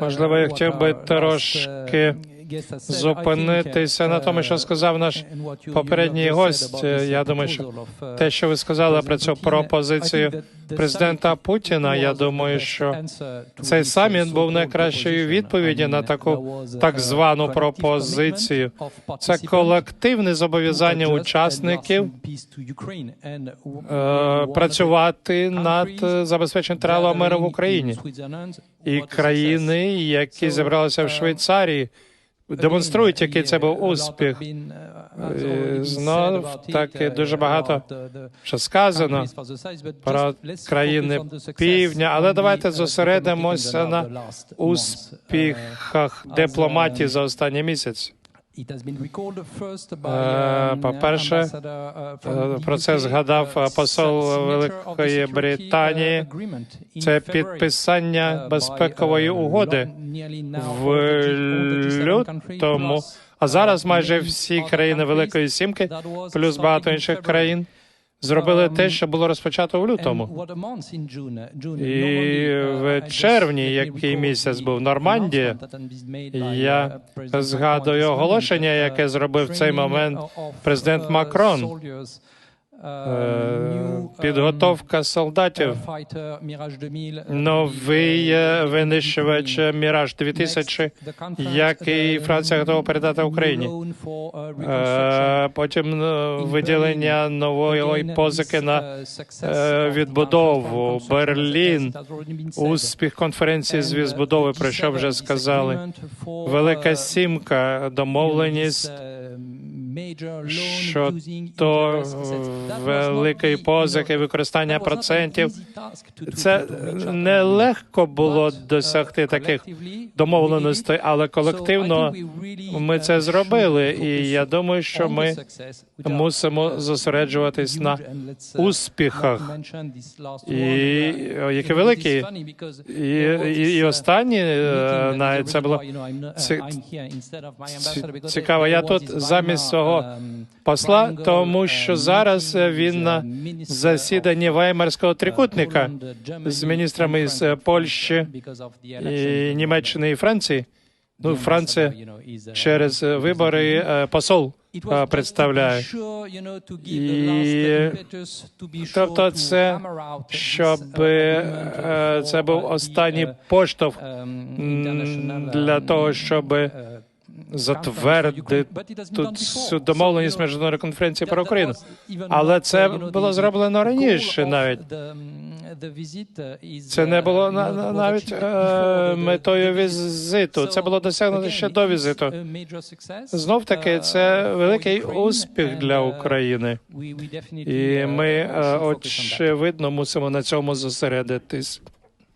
Можливо, я хотів би трошки зупинитися на тому, що сказав наш попередній гость. Я думаю, що те, що ви сказали про цю пропозицію президента Путіна, я думаю, що цей саміт був найкращою відповіді на таку так звану пропозицію. Це колективне зобов'язання учасників е, працювати над е, забезпеченням тривалого миру в Україні і країни, які зібралися в Швейцарії, демонструють, який це був успіх. І знов таки дуже багато що сказано про країни півдня, але давайте зосередимося на успіхах дипломатії за останній місяць. Е, По-перше, Е, Про це згадав е, посол Великої Британії. Це підписання безпекової угоди в лютому. А зараз майже всі країни Великої Сімки, плюс багато інших країн, зробили те, що було розпочато в лютому. І в червні, який місяць був Нормандія, я згадую оголошення, яке зробив в цей момент президент Макрон. Е, Підготовка солдатів. Новий е, винищувач Міраж 2000, який Франція готова передати Україні. Е, Потім е, виділення нової позики на е, відбудову. Берлін, успіх конференції з відбудови, про що вже сказали. Велика сімка, домовленість що то великої позики, використання процентів. Це нелегко було досягти таких домовленостей, але колективно ми це зробили. І я думаю, що ми мусимо зосереджуватись на успіхах. І які великі і, і, і останні е, навіть це було ці- ці- цікаво. Я тут замість свого посла, тому що зараз він на засіданні Веймарського трикутника з міністрами з Польщі і Німеччини і Франції. Ну, Франція через вибори е, посол е, представляє. І тобто це щоб е, це був останній поштовх для того, щоб затвердити цю домовленість міжнародної конференції про Україну. Але це було зроблено раніше навіть. Це не було на, на- навіть е, метою візиту. Це було досягнуто ще до візиту. Знов таки, це великий успіх для України, і ми е, очевидно мусимо на цьому зосередитись.